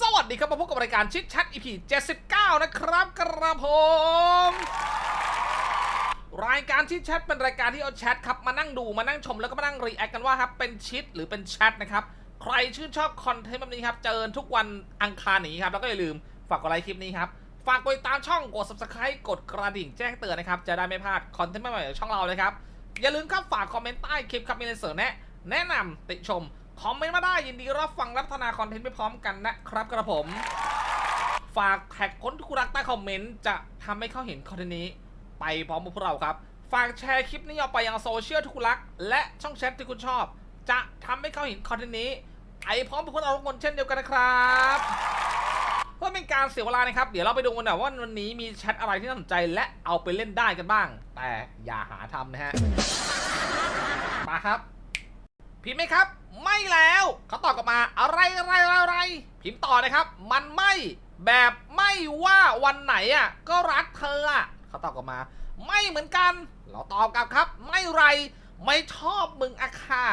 สวัสดีครับมาพบกับรายการชิดแชท EP 79 นะครับกระผมรายการชิดแชทเป็นรายการที่เอาแชทครับมานั่งดูมานั่งชมแล้วก็มานั่งรีแอคกันว่าครับเป็นชิดหรือเป็นแชทนะครับใครชื่นชอบคอนเทนต์แบบนี้ครับเจอทุกวันอังคารนี้ครับแล้วก็อย่าลืมฝากกดไลค์คลิปนี้ครับฝากกดติดตามช่องกด subscribe กดกระดิ่งแจ้งเตือนนะครับจะได้ไม่พลาดคอนเทนต์ใหม่ๆจากช่องเรานะครับอย่าลืมครับฝากคอมเมนต์ใต้คลิปครับมีอะไรเสริมแนะแนะนำติชม คอมเมนต์มาได้ยินดีรับฟังรับพัฒนาคอนเทนต์ไปพร้อมกันนะครับกระผม ฝากแท็กคนที่คุณรักใต้คอมเมนต์จะทำให้เขาเห็นคอนเทนต์นี้ ไปพร้อมกับพวกเราครับ ฝากแชร์คลิปนี้ออกไปยังโซเชียลที่คุณรัก และช่องแชทที่คุณชอบ จะทำให้เขาเห็นคอนเทนต์นี้ไปพร้อมกับพวกเราทุกคนเช่นเดียวกันนะครับเพื่อเป็นการเสียเวลานะครับ เดี๋ยวเราไปดูกันหน่อยว่าวันนี้มีแชทอะไรที่น่าสนใจและเอาไปเล่นได้กันบ้าง แต่อย่าหาทำนะฮะมาครับ พิมพ์ไหมครับ ไม่แล้วเขาตอบกลับมาอะไรอะไรอะไรพิมพ์ต่อนะครับ มันไม่แบบไม่ว่าวันไหนอะก็รักเธออะเขาตอบกลับมา ไม่เหมือนกัน เราตอบกลับครับ ไม่ไร ไม่ชอบมึงอะค่ะ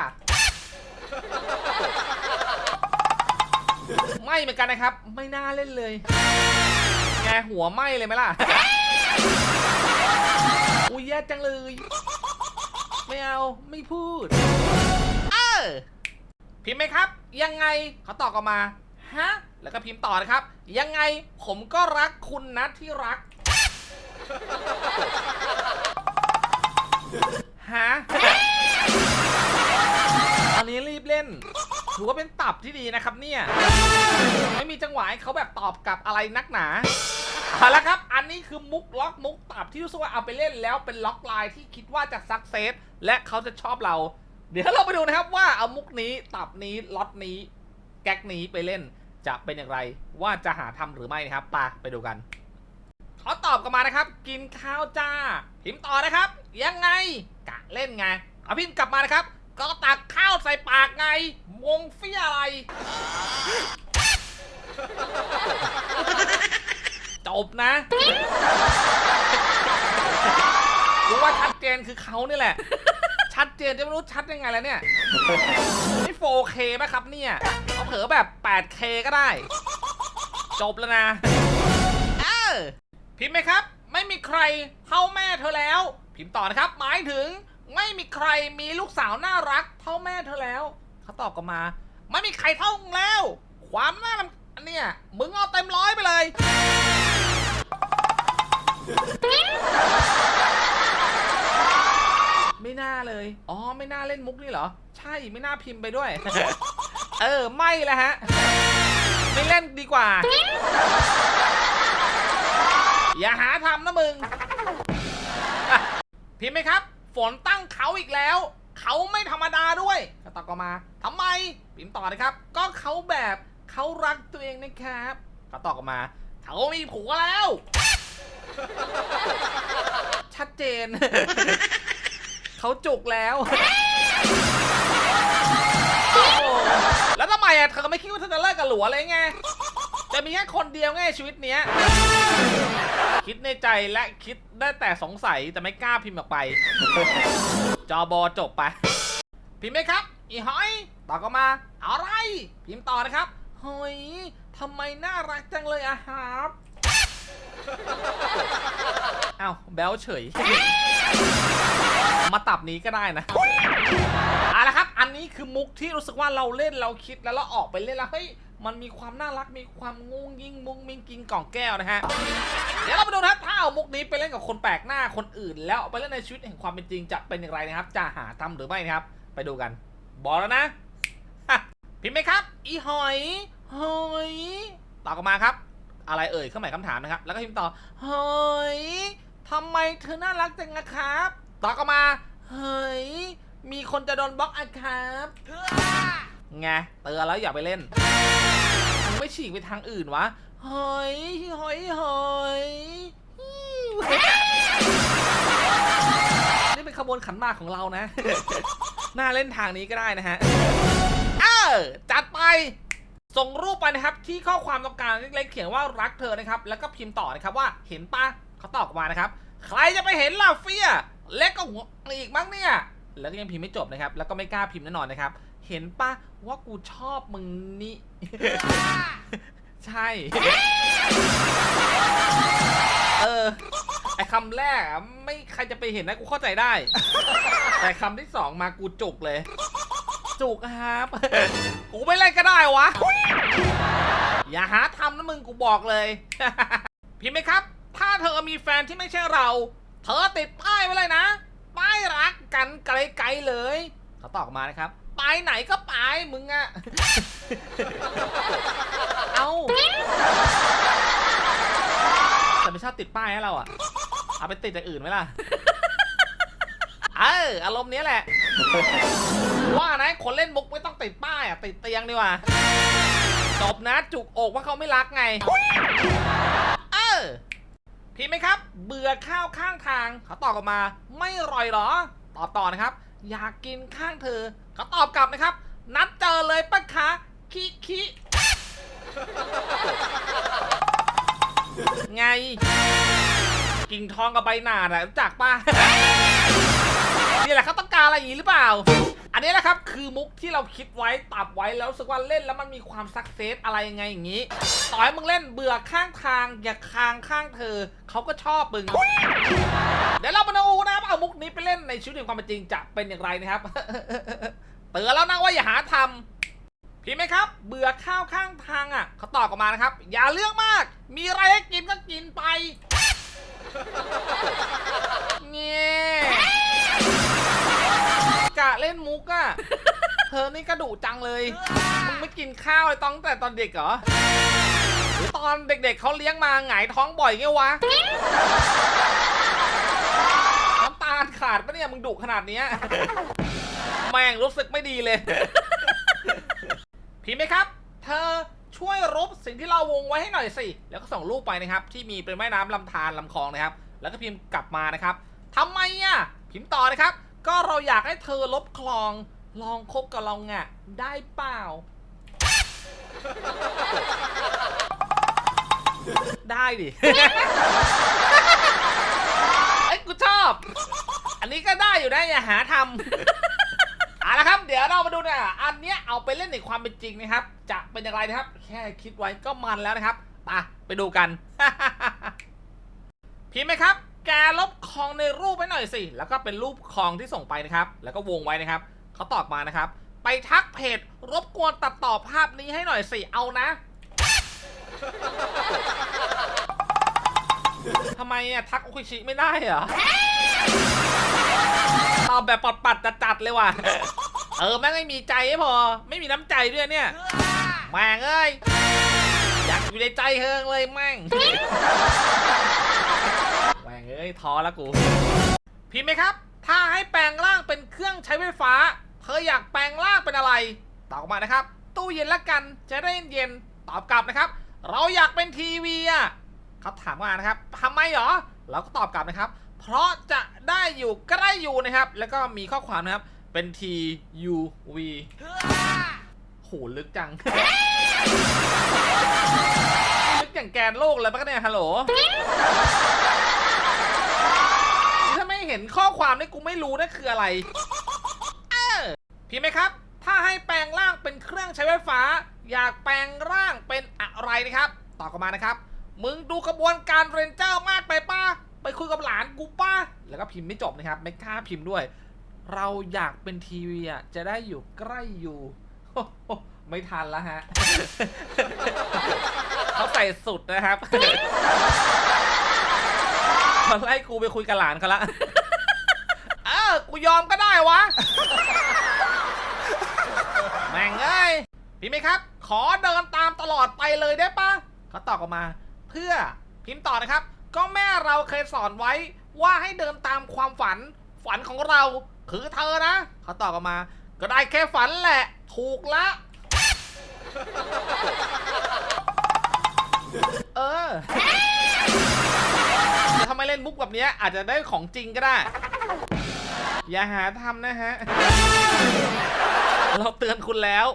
ไม่เหมือนกันนะครับ ไม่น่าเล่นเลยไงหัวไหมเลยไหมล่ะอุ้ยแย่จังเลย ไม่เอาไม่พูด เออ พิมพ์ไหมครับ ยังไงเขาตอบกลับมาฮะแล้วก็พิมพ์ต่อนะครับ ยังไงผมก็รักคุณนะที่รักฮะอันนี้รีบเล่น ถือว่าเป็นตับที่ดีนะครับเนี่ย ไม่มีจังหวะให้เขาแบบตอบกลับอะไรนักหนาเอาละครับ อันนี้คือมุกล็อกมุกตับที่รู้สึกว่าเอาไปเล่นแล้วเป็นล็อกไลน์ที่คิดว่าจะซักเซสและเขาจะชอบเรา เดี๋ยวเราไปดูนะครับว่าเอามุกนี้ตับนี้ล็อตนี้ แก๊กนี้ไปเล่นจะเป็นอย่างไร ว่าจะหาทำหรือไม่นะครับไปไปดูกันเขาตอบกันมานะครับ กินข้าวจ้าพิมพ์ต่อนะครับ ยังไงกะเล่นไงเอาพิมพ์กลับมานะครับ ก็ตักข้าวใส่ปากไงมงเฟียอะไรจบนะกูว่าชัดเจนคือเขานี่แหละ ชัดเจนจะไม่รู้ชัดยังไงแล้วเนี่ยนี่ 4K ไหมครับเนี่ยเขาเผลอแบบ 8K ก็ได้ จบแล้วนะ เออ พิมพ์ไหมครับ ไม่มีใครเท่าแม่เธอแล้ว พิมพ์ต่อนะครับ หมายถึง ไม่มีใครมีลูกสาวน่ารัก เท่าแม่เธอแล้วเขาตอบกลับมา ไม่มีใครเท่ามึงแล้ว ความน่ารำอันเนี่ยมึงเอาเต็มร้อยไปเลย ไม่น่าเลย อ๋อ ไม่น่าเล่นมุกนี่เหรอ ใช่ ไม่น่าพิมพ์ไปด้วย เออ ไม่แล้วฮะ ไม่เล่นดีกว่า อย่าหาทำนะมึงอะพิมพ์ไหมครับ ฝนตั้งเขาอีกแล้ว เขาไม่ธรรมดาด้วยก็ตอบกลับมาทำไม พิมพ์ต่อนะครับ ก็เขาแบบเขารักตัวเองนะครับก็ตอบกลับมา เขามีผัวแล้ว ชัดเจน เขาจุกแล้ว แล้วทำไมอะเธอไม่คิดว่าเธอจะเลิกกับหลัวเลยไง แต่มีแค่คนเดียวไงชีวิตเนี้ย คิดในใจและคิดได้แต่สงสัยแต่ไม่กล้าพิมพ์ออกไป จอบอจบไป พิมพ์ไหมครับ อีหอย ตอบกลับมาอะไร พิมพ์ต่อนะครับหอยทำไมน่ารักจังเลยอะครับ อ้าวแบลเฉย มาตับนี้ก็ได้นะเอาละครับ อันนี้คือมุกที่รู้สึกว่าเราเล่นเราคิดแล้วเราออกไปเล่นแล้วเฮ้ยมันมีความน่ารักมีความงุ้งยิ่งมุ้งมิงกินกล่องแก้วนะฮะ เดี๋ยวเราไปดูนะครับถ้าเอามุกนี้ไปเล่นกับคนแปลกหน้าคนอื่น แล้วเอาไปเล่นในชีวิตแห่งความเป็นจริงจะเป็นอย่างไรนะครับ จะหาทำหรือไม่นะครับ ไปดูกัน บอกแล้วนะพิมพ์ไหมครับ อีหอยหอยตอบกลับมาครับ อะไรเอ่ยเครื่องหมายคำถามนะครับ แล้วก็พิมพ์ต่อเฮ้ยทำไมเธอน่ารักจังนะครับ ต่อกลับมา เฮ้ย มีคนจะโดนบล็อกอะครับไงเตือนแล้วอย่าไปเล่นไม่ฉีกไปทางอื่นวะ เฮ้ย เฮ้ย เฮ้ยนี่เป็นขบวนขันมากของเรานะ น่าเล่นทางนี้ก็ได้นะฮะ เออ จัดไป ส่งรูปไปนะครับ ที่ข้อความตรงกลางเล็กๆเขียนว่ารักเธอนะครับ แล้วก็พิมพ์ต่อนะครับว่าเห็นปะเขาตอบกลับมานะครับ ใครจะไปเห็นล่ะเฟีย เล็กก็หัวอีกมั้งเนี่ย แล้วก็ยังพิมพ์ไม่จบนะครับ แล้วก็ไม่กล้าพิมพ์แน่นอนนะครับ เห็นปะว่ากูชอบมึงนี่สช่ เออ ไอคำแรกอะไม่ใครจะไปเห็นนะกูเข้าใจได้ แต่คำที่สองมากูจุกเลย จุกครับ กูไม่เล่นก็ได้วะ อย่าหาทำนะมึงกูบอกเลย พิมพ์ไหมครับ ถ้าเธอมีแฟนที่ไม่ใช่เรา เธอติดป้ายไว้เลยนะ ป้ายรักกันไกลๆเลยเขาตอบมานะครับ ไปไหนก็ไปมึงอะเอาแต่ไม่ชอบติดป้ายให้เราอะเอาไปติดอย่างอื่นไหมล่ะเอออารมณ์เนี้ยแหละ ว่านะคนเล่นมุกไม่ต้องติดป้ายอะติดเตียงดีกว่าจบนะจุกอกว่าเขาไม่รักไง เออ พี่ไหมครับ เบื่อข้าวข้างทาง เขาตอบกลับมา ไม่อร่อยเหรอ ตอบต่อนะครับ อยากกินข้างเธอ เขาตอบกลับนะครับ นัดเจอเลยปะคะคิคิไง กิ่งทองกับใบหนาดอะรู้จักปะนี่แหละเขาต้องการอะไรอย่างนี้หรือเปล่า อันนี้แหละครับคือมุกที่เราคิดไว้ตับไว้แล้วรู้สึกว่าเล่นแล้วมันมีความสักเซสอะไรยังไงอย่างนี้ ต่อให้มึงเล่นเบื่อข้างทางอย่าคางข้างเธอ เขาก็ชอบมึง เดี๋ยวเรามาดูนะครับเอามุกนี้ไปเล่นในชีวิตจริงความเป็นจริงจะเป็นอย่างไรนะครับ เตือนแล้วนะว่าอย่าหาทำพี่ไหมครับ เบื่อข้าวข้างทางอะเขาตอบกลับมานะครับ อย่าเลือกมาก มีอะไรให้กินก็กินไปเงี้ย กะเล่นมุกอะเธอนี่กระดุจังเลย มึงไม่กินข้าวเลยตั้งแต่ตอนเด็กเหรอหรือตอนเด็กๆเขาเลี้ยงมาหงายท้องบ่อยไงวะ น้ำตาลขาดปะเนี่ยมึงดุขนาดเนี้ยแม่งรู้สึกไม่ดีเลย พี่ไหมครับ เธอช่วยรบสิ่งที่เราวงไว้ให้หน่อยสิ แล้วก็ส่งรูปไปนะครับ ที่มีเป็นแม่น้ำลำธารลำคลองนะครับ แล้วก็พิมพ์กลับมานะครับทำไมอะ พิมพ์ต่อนะครับ ก็เราอยากให้เธอลบคลอง ลองคบกับเราไงได้เปล่า ได้ดิ ไอ้ยกูชอบ อันนี้ก็ได้อยู่ได้อย่าหาทำเอาละครับ เดี๋ยวเรามาดูนะอันเนี้ยเอาไปเล่นในความเป็นจริงนะครับ จะเป็นอย่างไรนะครับ แค่คิดไว้ก็มันแล้วนะครับไปไปดูกัน พิมพ์ไหมครับ แกลบคลองในรูปไว้หน่อยสิ แล้วก็เป็นรูปคลองที่ส่งไปนะครับ แล้วก็วงไว้นะครับเขาตอบมานะครับ ไปทักเพจรบกวนตัดต่อภาพนี้ให้หน่อยสิ เอานะทำไมอะทักโอคิชิไม่ได้เหรอตอบแบบปัดปัดจัดๆเลยว่ะ เออแม่งไม่มีใจให้พอ ไม่มีน้ำใจด้วยเนี่ยแม่งเอ้ยอยากอยู่ในใจเฮงเลยแม่งแม่ง ท้อแล้วกูพิมพ์ไหมครับ ถ้าให้แปลงร่างเป็นเครื่องใช้ไฟฟ้าเธออยากแปลงร่างเป็นอะไรตอบมานะครับ ตู้เย็นละกันจะได้เย็นๆตอบกลับนะครับ เราอยากเป็นทีวีอะเขาถามมานะครับทำไมหรอเราก็ตอบกลับนะครับ เพราะจะได้อยู่ใกล้อยู่นะครับ แล้วก็มีข้อความนะครับเป็น T U V โหลึกจัง ลึกอย่างแกนโลกเลยปะเนี่ยฮัลโหล เห็นข้อความนี่กูไม่รู้นะคืออะไร เออพี่ไหมครับ ถ้าให้แปลงร่างเป็นเครื่องใช้ไฟฟ้า อยากแปลงร่างเป็นอะไรนะครับ ตอบกลับมานะครับ มึงดูกระบวนการเรนเจอร์มากไปป้าไปคุยกับหลานกูป้าแล้วก็พิมพ์ไม่จบนะครับ ไม่กล้าพิมพ์ด้วย เราอยากเป็นทีวีอะจะได้อยู่ใกล้อยู่ไม่ทันแล้วฮะ เขาใส่สุดนะครับเขาไล่กูไปคุยกับหลานเขาละ ยอมก็ได้วะ แม่งเอ้ยพี่ไหมครับ ขอเดินตามตลอดไปเลยได้ปะเขาตอบกลับมา เพื่อพิมพ์ต่อนะครับ ก็แม่เราเคยสอนไว้ว่าให้เดินตามความฝัน ฝันของเราคือเธอนะเขาตอบกลับมา ก็ได้แค่ฝันแหละ ถูกละ เออถ้าไม่เล่นมุกแบบนี้อาจจะได้ของจริงก็ได้ อย่าหาทำนะฮะ เราเตือนคุณแล้ว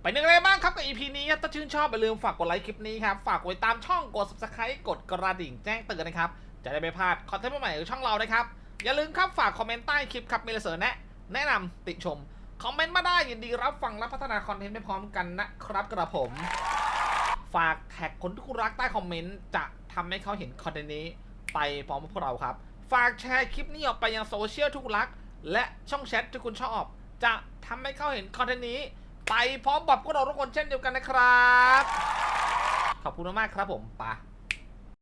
ไปนึกอะไรบ้างครับกับ EP นี้ครับถ้าชื่นชอบอย่าลืมฝากกดไลค์คลิปนี้ครับ ฝากกดติดตามช่องกด subscribe กดกระดิ่งแจ้งเตือนนะครับ จะได้ไม่พลาดคอนเทนต์ใหม่ของช่องเรานะครับ อย่าลืมครับฝากคอมเมนต์ใต้คลิปครับมีอะไรเสนอแนะแนะนำติชม คอมเมนต์มาได้ยินดีรับฟังและพัฒนาคอนเทนต์ไปพร้อมกันนะครับกระผม ฝากแท็กคนที่คุณรักใต้คอมเมนต์จะทำให้เขาเห็นคอนเทนต์นี้ไปพร้อมกับพวกเราครับ ฝากแชร์คลิปนี้ออกไปยังโซเชียลทุกรัก และช่องแชทที่คุณชอบ จะทำให้เขาเห็นคอนเทนต์นี้ ไปพร้อมบับพวกเราทุกคนเช่นเดียวกันนะครับ ขอบคุณมากครับผมปะ